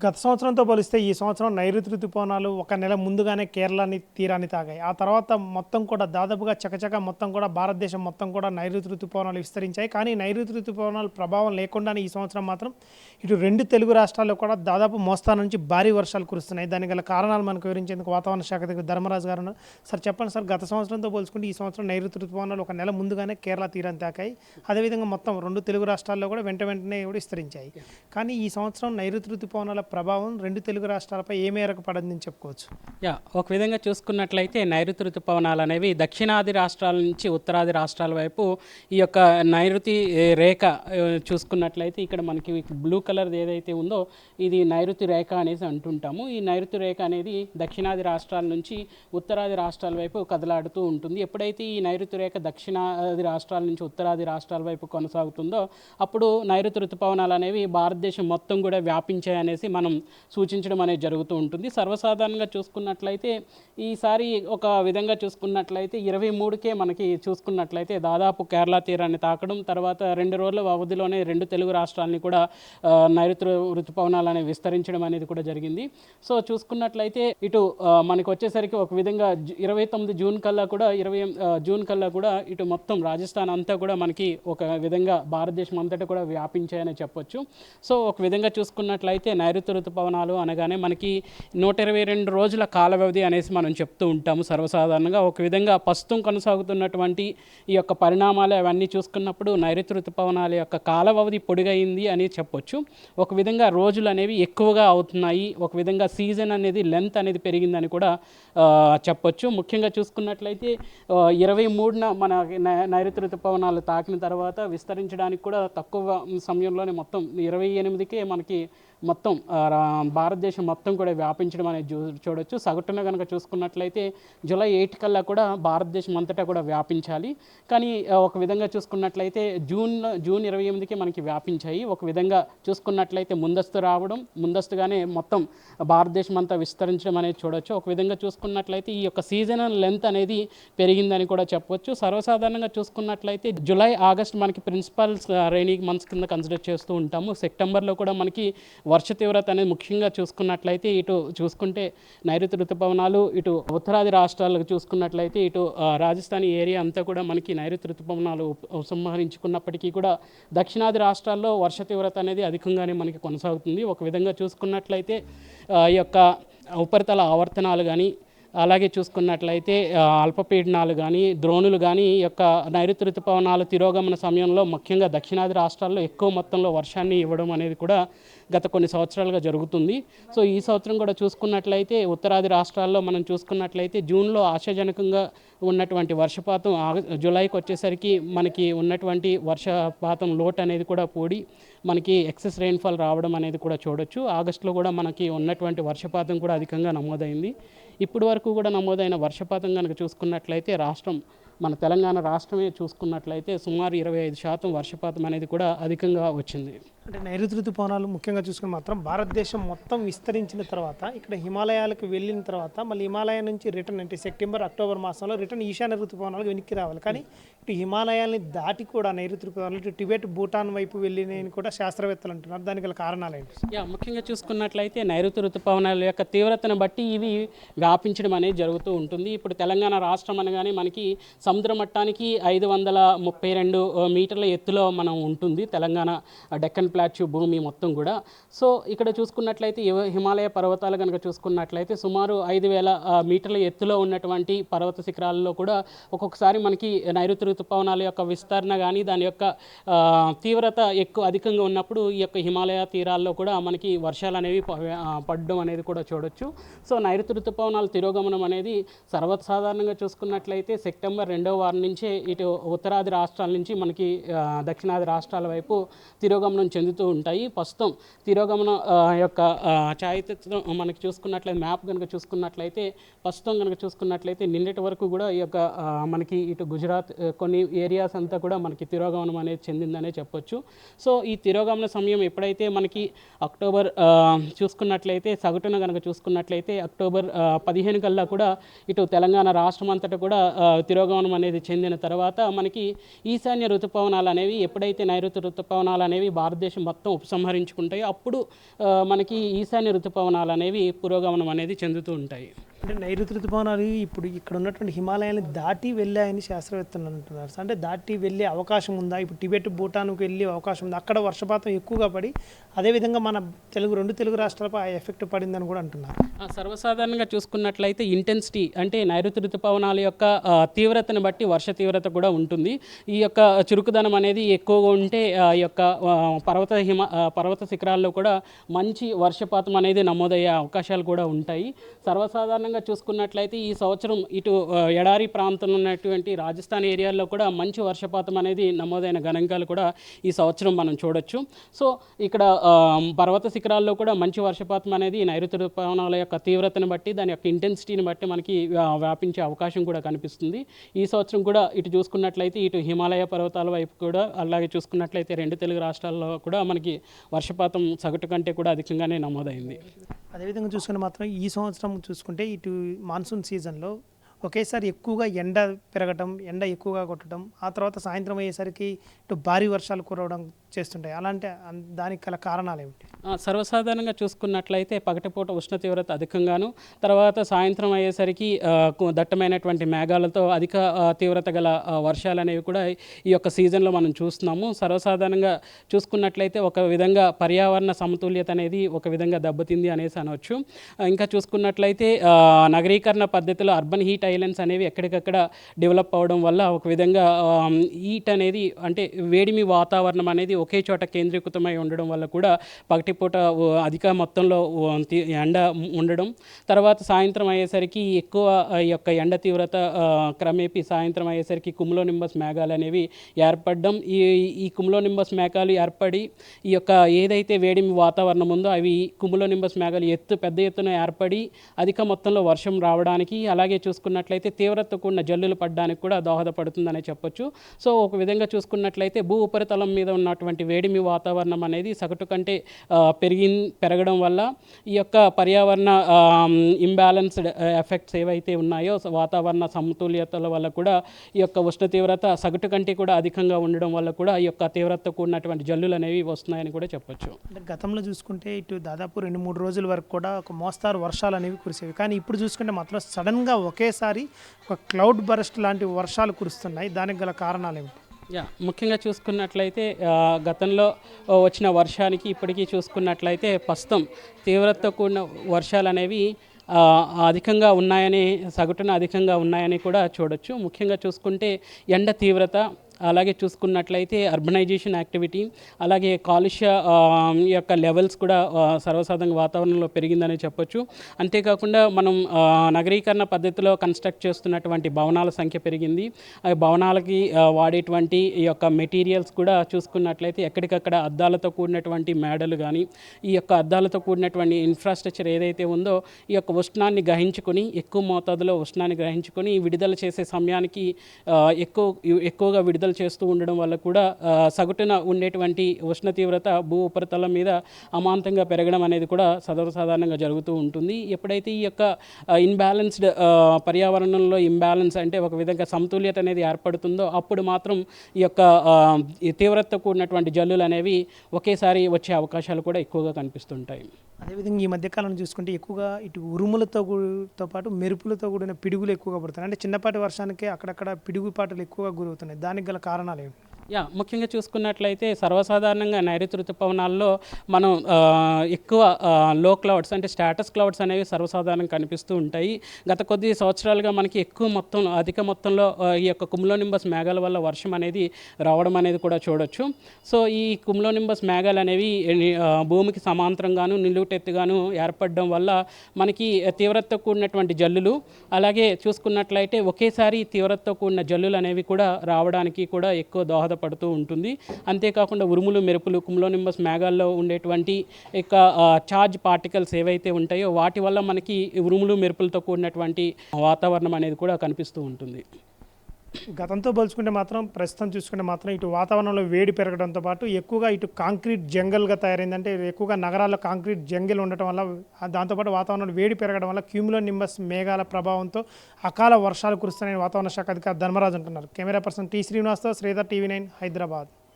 గత సంవత్సరంతో పోలిస్తే ఈ సంవత్సరం నైరుతి ఋతుపవనాలు ఒక నెల ముందుగానే కేరళని తీరాన్ని తాగాయి. ఆ తర్వాత మొత్తం కూడా దాదాపుగా చకచక మొత్తం కూడా భారతదేశం మొత్తం కూడా నైరుతి ఋతుపవనాలు విస్తరించాయి. కానీ నైరుతి ఋతుపవనాలు ప్రభావం లేకుండానే ఈ సంవత్సరం మాత్రం ఇటు రెండు తెలుగు రాష్ట్రాల్లో కూడా దాదాపు మోస్తా నుంచి భారీ వర్షాలు కురుస్తున్నాయి. దానికి గల కారణాలు మనకు వివరించేందుకు వాతావరణ శాఖ దగ్గర ధర్మరాజు గారు సార్ చెప్పండి సార్ గత సంవత్సరంతో పోల్చుకుంటే ఈ సంవత్సరం నైరుతి ఋతుపవనాలు ఒక నెల ముందుగానే కేరళ తీరం తాకాయి. అదేవిధంగా మొత్తం రెండు తెలుగు రాష్ట్రాల్లో కూడా వెంట వెంటనే కూడా విస్తరించాయి. కానీ ఈ సంవత్సరం నైరుతి ఋతుపవనాల ప్రభావం రెండు తెలుగు రాష్ట్రాలపై ఏ మేరకు పడిందని చెప్పుకోవచ్చు? యా ఒక విధంగా చూసుకున్నట్లయితే నైరుతి ఋతుపవనాలు అనేవి దక్షిణాది రాష్ట్రాల నుంచి ఉత్తరాది రాష్ట్రాల వైపు ఈ యొక్క నైరుతి రేఖ చూసుకున్నట్లయితే ఇక్కడ మనకి బ్లూ కలర్ ఏదైతే ఉందో ఇది నైరుతి రేఖ అనేసి అంటుంటాము. ఈ నైరుతి రేఖ అనేది దక్షిణాది రాష్ట్రాల నుంచి ఉత్తరాది రాష్ట్రాల వైపు కదలాడుతూ ఉంటుంది. ఎప్పుడైతే ఈ నైరుతి రేఖ దక్షిణాది రాష్ట్రాల నుంచి ఉత్తరాది రాష్ట్రాల వైపు కొనసాగుతుందో అప్పుడు నైరుతి ఋతుపవనాలు అనేవి భారతదేశం మొత్తం కూడా వ్యాపించాయి అనేసి మనం సూచించడం అనేది జరుగుతూ ఉంటుంది. సర్వసాధారణంగా చూసుకున్నట్లయితే ఈసారి ఒక విధంగా చూసుకున్నట్లయితే ఇరవై మూడుకే మనకి చూసుకున్నట్లయితే దాదాపు కేరళ తీరాన్ని తాకడం తర్వాత రెండు రోజుల వ్యవధిలోనే రెండు తెలుగు రాష్ట్రాలని కూడా నైరుతి ఋతుపవనాలు అనేవి విస్తరించడం అనేది కూడా జరిగింది. సో చూసుకున్నట్లయితే ఇటు మనకు వచ్చేసరికి ఒక విధంగా ఇరవై తొమ్మిది జూన్ కల్లా కూడా ఇరవై జూన్ కల్లా కూడా ఇటు మొత్తం రాజస్థాన్ అంతా కూడా మనకి ఒక విధంగా భారతదేశం అంతటా కూడా వ్యాపించాయని చెప్పొచ్చు. సో ఒక విధంగా చూసుకున్నట్లయితే నైరుతి ఋతుపవనాలు అనగానే మనకి నూట ఇరవై రెండు రోజుల కాల వ్యవధి అనేసి మనం చెప్తూ ఉంటాము సర్వసాధారణంగా. ఒక విధంగా ప్రస్తుతం కొనసాగుతున్నటువంటి ఈ యొక్క పరిణామాలు అవన్నీ చూసుకున్నప్పుడు నైరుతి ఋతుపవనాల యొక్క కాల వ్యవధి పొడిగైంది అని చెప్పొచ్చు. ఒక విధంగా రోజులు అనేవి ఎక్కువగా అవుతున్నాయి. ఒక విధంగా సీజన్ అనేది లెంత్ అనేది పెరిగిందని కూడా చెప్పొచ్చు. ముఖ్యంగా చూసుకున్నట్లయితే ఇరవై మూడున మన నైరుతి ఋతుపవనాలు తాకిన తర్వాత విస్తరించడానికి కూడా తక్కువ సమయంలోనే మొత్తం ఇరవై ఎనిమిదికే మనకి మొత్తం భారతదేశం మొత్తం కూడా వ్యాపించడం అనేది చూ చూడొచ్చు. సగటున కనుక చూసుకున్నట్లయితే జూలై ఎయిట్ కల్లా కూడా భారతదేశం అంతటా కూడా వ్యాపించాలి. కానీ ఒక విధంగా చూసుకున్నట్లయితే జూన్ జూన్ ఇరవై ఎనిమిదికి మనకి వ్యాపించాయి. ఒక విధంగా చూసుకున్నట్లయితే ముందస్తు రావడం ముందస్తుగానే మొత్తం భారతదేశం అంతా విస్తరించడం అనేది చూడొచ్చు. ఒక విధంగా చూసుకున్నట్లయితే ఈ యొక్క సీజనల్ లెంత్ అనేది పెరిగిందని కూడా చెప్పవచ్చు సర్వసాధారణంగా చూసుకున్నట్లయితే జూలై ఆగస్ట్ మనకి ప్రిన్సిపల్ రైనీ మంత్స్ కింద కన్సిడర్ చేస్తూ ఉంటాము. సెప్టెంబర్లో కూడా మనకి వర్ష తీవ్రత అనేది ముఖ్యంగా చూసుకున్నట్లయితే ఇటు చూసుకుంటే నైరుతి ఋతుపవనాలు ఇటు ఉత్తరాది రాష్ట్రాలకు చూసుకున్నట్లయితే ఇటు రాజస్థాన్ ఏరియా అంతా కూడా మనకి నైరుతి ఋతుపవనాలు ఉపసంహరించుకున్నప్పటికీ కూడా దక్షిణాది రాష్ట్రాల్లో వర్ష తీవ్రత అనేది అధికంగానే మనకి కొనసాగుతుంది. ఒక విధంగా చూసుకున్నట్లయితే ఆ, ఈ యొక్క ఉపరితల ఆవర్తనాలు కానీ అలాగే చూసుకున్నట్లయితే అల్పపీడనాలు కానీ ద్రోణులు కానీ ఈ యొక్క నైరుతి ఋతుపవనాలు తిరోగమన సమయంలో ముఖ్యంగా దక్షిణాది రాష్ట్రాల్లో ఎక్కువ మొత్తంలో వర్షాన్ని ఇవ్వడం అనేది కూడా గత కొన్ని సంవత్సరాలుగా జరుగుతుంది. సో ఈ సంవత్సరం కూడా చూసుకున్నట్లయితే ఉత్తరాది రాష్ట్రాల్లో మనం చూసుకున్నట్లయితే జూన్లో ఆశాజనకంగా ఉన్నటువంటి వర్షపాతం ఆగ- జూలైకి వచ్చేసరికి మనకి ఉన్నటువంటి వర్షపాతం లోటు అనేది కూడా పూడి మనకి ఎక్సెస్ రెయిన్ఫాల్ రావడం అనేది కూడా చూడొచ్చు. ఆగస్టులో కూడా మనకి ఉన్నటువంటి వర్షపాతం కూడా అధికంగా నమోదైంది. ఇప్పటి వరకు కూడా నమోదైన వర్షపాతం కనుక చూసుకున్నట్లయితే రాష్ట్రం మన తెలంగాణ రాష్ట్రమే చూసుకున్నట్లయితే సుమారు ఇరవై ఐదు శాతం వర్షపాతం అనేది కూడా అధికంగా వచ్చింది. అంటే నైరుతి ఋతుపవనాలు ముఖ్యంగా చూసుకుని మాత్రం భారతదేశం మొత్తం విస్తరించిన తర్వాత ఇక్కడ హిమాలయాలకు వెళ్ళిన తర్వాత మళ్ళీ హిమాలయ నుంచి రిటర్న్ అంటే సెప్టెంబర్ అక్టోబర్ మాసంలో రిటర్న్ ఈశాన్య ఋతుపవనాలకు వెనక్కి రావాలి. కానీ ఇటు హిమాలయాల్ని దాటి కూడా నైరుతి ఋతుపవనాలు ఇటు టిబెట్ భూటాన్ వైపు వెళ్ళినాయని కూడా శాస్త్రవేత్తలు అంటున్నారు. దానికి గల కారణాలు ఏంటి? యా ముఖ్యంగా చూసుకున్నట్లయితే నైరుతి ఋతుపవనాల యొక్క తీవ్రతను బట్టి ఇవి వ్యాపించడం అనేది జరుగుతూ ఉంటుంది. ఇప్పుడు తెలంగాణ రాష్ట్రం అనగానే మనకి సముద్ర మట్టానికి ఐదు వందల ముప్పై రెండు మీటర్ల ఎత్తులో మనం ఉంటుంది. తెలంగాణ డెక్కన్ ప్లాట్యూ భూమి మొత్తం కూడా. సో ఇక్కడ చూసుకున్నట్లయితే హిమాలయ పర్వతాలు కనుక చూసుకున్నట్లయితే సుమారు ఐదు వేల మీటర్ల ఎత్తులో ఉన్నటువంటి పర్వత శిఖరాలలో కూడా ఒక్కొక్కసారి మనకి నైరుతి ఋతుపవనాల యొక్క విస్తరణ కానీ దాని యొక్క తీవ్రత ఎక్కువ అధికంగా ఉన్నప్పుడు ఈ యొక్క హిమాలయ తీరాల్లో కూడా మనకి వర్షాలు అనేవి పడడం అనేది కూడా చూడొచ్చు. సో నైరుతి ఋతుపవనాల తిరోగమనం అనేది సర్వసాధారణంగా చూసుకున్నట్లయితే సెప్టెంబర్ రెండవ వారం నుంచే ఇటు ఉత్తరాది రాష్ట్రాల నుంచి మనకి దక్షిణాది రాష్ట్రాల వైపు తిరోగమనం చెందుతూ ఉంటాయి. ప్రస్తుతం తిరోగమనం యొక్క ఆ, ఛాయాచిత్రం మనకి చూసుకున్నట్లయితే మ్యాప్ కనుక చూసుకున్నట్లయితే ప్రస్తుతం కనుక చూసుకున్నట్లయితే నిన్నటి వరకు కూడా ఈ యొక్క మనకి ఇటు గుజరాత్ కొన్ని ఏరియాస్ అంతా కూడా మనకి తిరోగమనం అనేది చెందిందనే చెప్పొచ్చు. సో ఈ తిరోగమన సమయం ఎప్పుడైతే మనకి అక్టోబర్ చూసుకున్నట్లయితే సగటున కనుక చూసుకున్నట్లయితే అక్టోబర్ పదిహేను కల్లా కూడా ఇటు తెలంగాణ రాష్ట్రం అంతటా కూడా తిరోగమనం పరివర్తనం అనేది చెందిన తర్వాత మనకి ఈశాన్య ఋతుపవనాలు అనేవి ఎప్పుడైతే నైరుతి ఋతుపవనాలు అనేవి భారతదేశం మొత్తం ఉపసంహరించుకుంటాయో అప్పుడు మనకి ఈశాన్య ఋతుపవనాలు అనేవి పురోగమనం అనేది చెందుతూ ఉంటాయి. అంటే నైరుతి ఋతుపవనాలు ఇప్పుడు ఇక్కడ ఉన్నటువంటి హిమాలయాన్ని దాటి వెళ్ళాయని శాస్త్రవేత్తలు అంటున్నారు. అంటే దాటి వెళ్ళే అవకాశం ఉందా? ఇప్పుడు టిబెట్ భూటాన్కి వెళ్ళే అవకాశం ఉందా? అక్కడ వర్షపాతం ఎక్కువగా పడి అదేవిధంగా మన తెలుగు రెండు తెలుగు రాష్ట్రాలపై ఆ ఎఫెక్ట్ పడిందని కూడా అంటున్నారు. ఆ, సర్వసాధారణంగా చూసుకున్నట్లయితే ఇంటెన్సిటీ అంటే నైరుతి ఋతుపవనాల యొక్క తీవ్రతను బట్టి వర్ష తీవ్రత కూడా ఉంటుంది. ఈ యొక్క చురుకుదనం అనేది ఎక్కువగా ఉంటే ఆ యొక్క పర్వత హిమ పర్వత శిఖరాల్లో కూడా మంచి వర్షపాతం అనేది నమోదయ్యే అవకాశాలు కూడా ఉంటాయి. సర్వసాధారణంగా చూసుకున్నట్లయితే ఈ సంవత్సరం ఇటు ఎడారి ప్రాంతంలో ఉన్నటువంటి రాజస్థాన్ ఏరియాల్లో కూడా మంచి వర్షపాతం అనేది నమోదైన గణాంకాలు కూడా ఈ సంవత్సరం మనం చూడొచ్చు. సో ఇక్కడ పర్వత శిఖరాల్లో కూడా మంచి వర్షపాతం అనేది ఈ నైరుతి ఋతుపవనాల యొక్క తీవ్రతను బట్టి దాని యొక్క ఇంటెన్సిటీని బట్టి మనకి వ్యాపించే అవకాశం కూడా కనిపిస్తుంది. ఈ సంవత్సరం కూడా ఇటు చూసుకున్నట్లయితే ఇటు హిమాలయ పర్వతాల వైపు కూడా అలాగే చూసుకున్నట్లయితే రెండు తెలుగు రాష్ట్రాల్లో కూడా మనకి వర్షపాతం సగటు కంటే కూడా అధికంగానే నమోదైంది. అదేవిధంగా చూసుకుంటే మాత్రం ఈ సంవత్సరం చూసుకుంటే ఇటు మాన్సూన్ సీజన్లో ఒకేసారి ఎక్కువగా ఎండ పెరగటం ఎండ ఎక్కువగా కొట్టడం ఆ తర్వాత సాయంత్రం అయ్యేసరికి ఇటు భారీ వర్షాలు కురవడం చేస్తుంటాయి. అలాంటి దానికి గల కారణాలు ఏమిటి? సర్వసాధారణంగా చూసుకున్నట్లయితే పగటిపూట ఉష్ణ తీవ్రత అధికంగాను తర్వాత సాయంత్రం అయ్యేసరికి దట్టమైనటువంటి మేఘాలతో అధిక తీవ్రత గల వర్షాలు అనేవి కూడా ఈ యొక్క సీజన్లో మనం చూస్తున్నాము. సర్వసాధారణంగా చూసుకున్నట్లయితే ఒక విధంగా పర్యావరణ సమతుల్యత అనేది ఒక విధంగా దెబ్బతింది అనేసి అనవచ్చు ఇంకా చూసుకున్నట్లయితే నగరీకరణ పద్ధతిలో అర్బన్ హీట్ ఐలాండ్స్ అనేవి ఎక్కడికక్కడ డెవలప్ అవడం వల్ల ఒక విధంగా హీట్ అనేది అంటే వేడిమి వాతావరణం అనేది ఒకే చోట కేంద్రీకృతమై ఉండడం వల్ల కూడా పగటిపూట అధిక మొత్తంలో ఎండ ఉండడం. తర్వాత సాయంత్రం అయ్యేసరికి ఎక్కువ ఈ యొక్క ఎండ తీవ్రత క్రమేపీ సాయంత్రం అయ్యేసరికి కుమ్లో నింబస్ మేఘాలు అనేవి ఏర్పడడం. ఈ ఈ కుమ్లో నింబస్ మేఘాలు ఏర్పడి ఈ యొక్క ఏదైతే వేడిమి వాతావరణం ఉందో అవి కుమ్లో నింబస్ మేఘాలు ఎత్తు పెద్ద ఎత్తున ఏర్పడి అధిక మొత్తంలో వర్షం రావడానికి అలాగే చూసుకున్నట్లయితే తీవ్రత కూడిన జల్లులు పడడానికి కూడా దోహదపడుతుందనే చెప్పొచ్చు. సో ఒక విధంగా చూసుకున్నట్లయితే భూ ఉపరితలం మీద ఉన్నటువంటి వేడిమి వాతావరణం అనేది సగటు కంటే పెరిగి పెరగడం వల్ల ఈ యొక్క పర్యావరణ ఇంబ్యాలెన్స్డ్ ఎఫెక్ట్స్ ఏవైతే ఉన్నాయో వాతావరణ సమతుల్యతల వల్ల కూడా ఈ యొక్క ఉష్ణ తీవ్రత సగటు కంటే కూడా అధికంగా ఉండడం వల్ల కూడా ఈ యొక్క తీవ్రత కూడినటువంటి జల్లులు అనేవి వస్తున్నాయని కూడా చెప్పొచ్చు. అంటే గతంలో చూసుకుంటే ఇటు దాదాపు రెండు మూడు రోజుల వరకు కూడా ఒక మోస్తారు వర్షాలు అనేవి కురిసేవి. కానీ ఇప్పుడు చూసుకుంటే మాత్రం సడన్గా ఒకేసారి ఒక క్లౌడ్ బరస్ట్ లాంటి వర్షాలు కురుస్తున్నాయి. దానికి గల కారణాలు ఏమిటి? యా ముఖ్యంగా చూసుకున్నట్లయితే గతంలో వచ్చిన వర్షానికి ఇప్పటికీ చూసుకున్నట్లయితే ప్రస్తుతం తీవ్రతతో కూడిన వర్షాలు అనేవి అధికంగా ఉన్నాయని సగటున అధికంగా ఉన్నాయని కూడా చూడొచ్చు. ముఖ్యంగా చూసుకుంటే ఎండ తీవ్రత అలాగే చూసుకున్నట్లయితే అర్బనైజేషన్ యాక్టివిటీ అలాగే కాలుష్య యొక్క లెవెల్స్ కూడా సర్వసాధారణంగా వాతావరణంలో పెరిగిందని చెప్పొచ్చు. అంతేకాకుండా మనం నగరీకరణ పద్ధతిలో కన్స్ట్రక్ట్ చేస్తున్నటువంటి భవనాల సంఖ్య పెరిగింది. ఆ భవనాలకి వాడేటువంటి ఈ యొక్క మెటీరియల్స్ కూడా చూసుకున్నట్లయితే ఎక్కడికక్కడ అద్దాలతో కూడినటువంటి మేడలు కానీ ఈ యొక్క అద్దాలతో కూడినటువంటి ఇన్ఫ్రాస్ట్రక్చర్ ఏదైతే ఉందో ఈ యొక్క ఉష్ణాన్ని గ్రహించుకొని ఎక్కువ మోతాదులో ఉష్ణాన్ని గ్రహించుకొని విడుదల చేసే సమయానికి ఎక్కువ ఎక్కువగా విడుదల చేస్తూ ఉండడం వల్ల కూడా సగటున ఉండేటువంటి ఉష్ణ తీవ్రత భూ ఉపరితలం మీద అమాంతంగా పెరగడం అనేది కూడా సర్వసాధారణంగా జరుగుతూ ఉంటుంది. ఎప్పుడైతే ఈ యొక్క ఇన్బ్యాలెన్స్డ్ పర్యావరణంలో ఇంబ్యాలెన్స్ అంటే ఒక విధంగా సమతుల్యత అనేది ఏర్పడుతుందో అప్పుడు మాత్రం ఈ యొక్క తీవ్రత కూడినటువంటి జల్లులు అనేవి ఒకేసారి వచ్చే అవకాశాలు కూడా ఎక్కువగా కనిపిస్తుంటాయి. అదేవిధంగా ఈ మధ్యకాలం చూసుకుంటే ఎక్కువగా ఇటు ఉరుములతో తో పాటు మెరుపులతో కూడిన పిడుగులు ఎక్కువగా పడుతున్నాయి. అంటే చిన్నపాటి వర్షానికి అక్కడక్కడ పిడుగుపాటులు ఎక్కువగా గురవుతున్నాయి. దానికి గల కారణాలు ఏమిటి? యా ముఖ్యంగా చూసుకున్నట్లయితే సర్వసాధారణంగా నైరుతి ఋతుపవనాల్లో మనం ఎక్కువ లో క్లౌడ్స్ అంటే స్టాటస్ క్లౌడ్స్ అనేవి సర్వసాధారణంగా కనిపిస్తూ ఉంటాయి. గత కొద్ది సంవత్సరాలుగా మనకి ఎక్కువ మొత్తం అధిక మొత్తంలో ఈ యొక్క కుమ్లోనింబస్ మేఘాల వల్ల వర్షం అనేది రావడం అనేది కూడా చూడొచ్చు. సో ఈ కుమ్లోనింబస్ మేఘాలు అనేవి భూమికి సమాంతరంగాను నిలువుటెత్తుగాను ఏర్పడడం వల్ల మనకి తీవ్రతతో కూడినటువంటి జల్లులు అలాగే చూసుకున్నట్లయితే ఒకేసారి తీవ్రతతో కూడిన జల్లులు అనేవి కూడా రావడానికి కూడా ఎక్కువ పడుతూ ఉంటుంది. అంతేకాకుండా ఉరుములు మెరుపులు కుమ్లోనింబస్ మేఘాల్లో ఉండేటువంటి యొక్క చార్జ్ పార్టికల్స్ ఏవైతే ఉంటాయో వాటి వల్ల మనకి ఉరుములు మెరుపులతో కూడినటువంటి వాతావరణం అనేది కూడా కనిపిస్తూ ఉంటుంది. గతంతో పోల్చుకుంటే మాత్రం ప్రస్తుతం చూసుకుంటే మాత్రం ఇటు వాతావరణంలో వేడి పెరగడంతో పాటు ఎక్కువగా ఇటు కాంక్రీట్ జంగల్గా తయారైందంటే ఎక్కువగా నగరాల్లో కాంక్రీట్ జంగిల్ ఉండటం వల్ల దాంతోపాటు వాతావరణంలో వేడి పెరగడం వల్ల క్యూములో నింబస్ మేఘాల ప్రభావంతో అకాల వర్షాలు కురుస్తున్నాయని వాతావరణ శాఖ అధికారి ధర్మరాజు అంటున్నారు. కెమెరా పర్సన్ టీ శ్రీనివాస్తో శ్రీధర్ టీవీ నైన్ హైదరాబాద్.